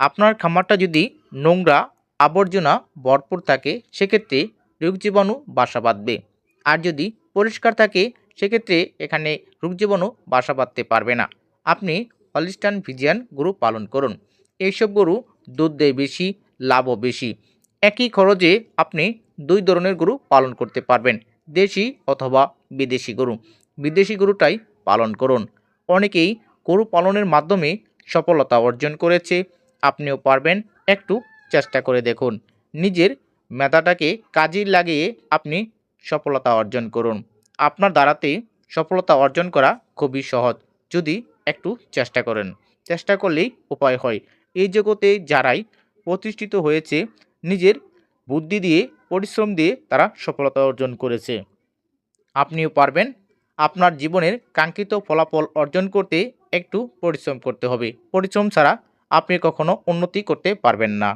আপনার খামারটা যদি নোংরা, আবর্জনা, ভরপুর থাকে, সেক্ষেত্রে রোগ জীবাণু বাসা বাঁধবে। আর যদি পরিষ্কার থাকে, সেক্ষেত্রে এখানে রোগ জীবাণু বাসা বাঁধতে পারবে না। আপনি হলিস্টান ভিজিয়ান গরু পালন করুন। এইসব গরু দুধ দেয় বেশি, লাভও বেশি। একই খরচে আপনি দুই ধরনের গরু পালন করতে পারবেন, দেশি অথবা বিদেশি গরু। বিদেশি গরুটাই পালন করুন। অনেকেই গরু পালনের মাধ্যমে সফলতা অর্জন করেছে আপনিও পারবেন একটু চেষ্টা করে দেখুন। নিজের মেধাটাকে কাজে লাগিয়ে আপনি সফলতা অর্জন করুন। আপনার দ্বারাতে সফলতা অর্জন করা খুবই সহজ। যদি একটু চেষ্টা করেন। চেষ্টা করলেই উপায় হয়। এই জগতে যারাই প্রতিষ্ঠিত হয়েছে, নিজের বুদ্ধি দিয়ে, পরিশ্রম দিয়ে তারা সফলতা অর্জন করেছে। আপনিও পারবেন আপনার জীবনের কাঙ্ক্ষিত ফলাফল অর্জন করতে একটু পরিশ্রম করতে হবে। পরিশ্রম ছাড়া আপনি কখনো উন্নতি করতে পারবেন না।